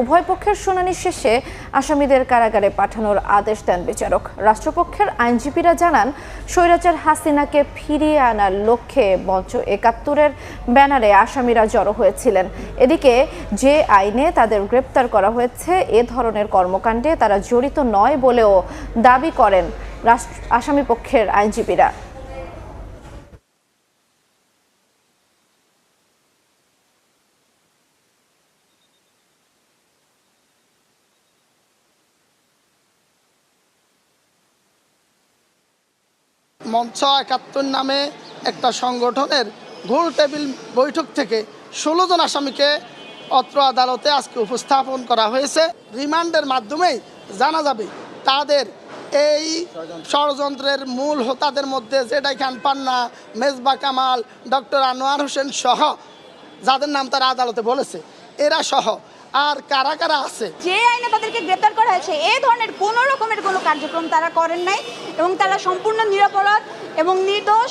উভয় পক্ষের শুনানি শেষে আসামিদের কারাগারে পাঠানোর আদেশ দেন বিচারক। রাষ্ট্রপক্ষের আইনজীবীরা জানান, স্বৈরাচার হাসিনাকে ফিরিয়ে আনার লক্ষ্যে মঞ্চ একাত্তরের ব্যানারে আসামিরা জড়ো হয়েছিলেন। এদিকে যে আইনে তাদের গ্রেপ্তার করা হয়েছে, এ ধরনের কর্মকাণ্ডে তারা জড়িত নয় বলেও দাবি করেন রাষ্ট্র আসামি পক্ষের আইনজীবীরা। মঞ্চ একাত্তর নামে একটা সংগঠনের গোল টেবিল বৈঠক থেকে ষোলো জন আসামিকে অত্র আদালতে আজকে উপস্থাপন করা হয়েছে। রিমান্ডের মাধ্যমেই জানা যাবে তাদের এই ষড়যন্ত্রের মূল হোতাদের মধ্যে Z I Khan Panna, Mesbah Kamal, doctor Anwar Hossain সহ যাদের নাম তারা আদালতে বলেছে, এরা সহ আর কারা কারা আছে? যে আইনে তাদেরকে গ্রেপ্তার করা হয়েছে এই ধরনের কোনো রকমের কোনো কার্যক্রম তারা করেন নাই। এবং তারা সম্পূর্ণ নিরাপরাধ এবং নির্দোষ।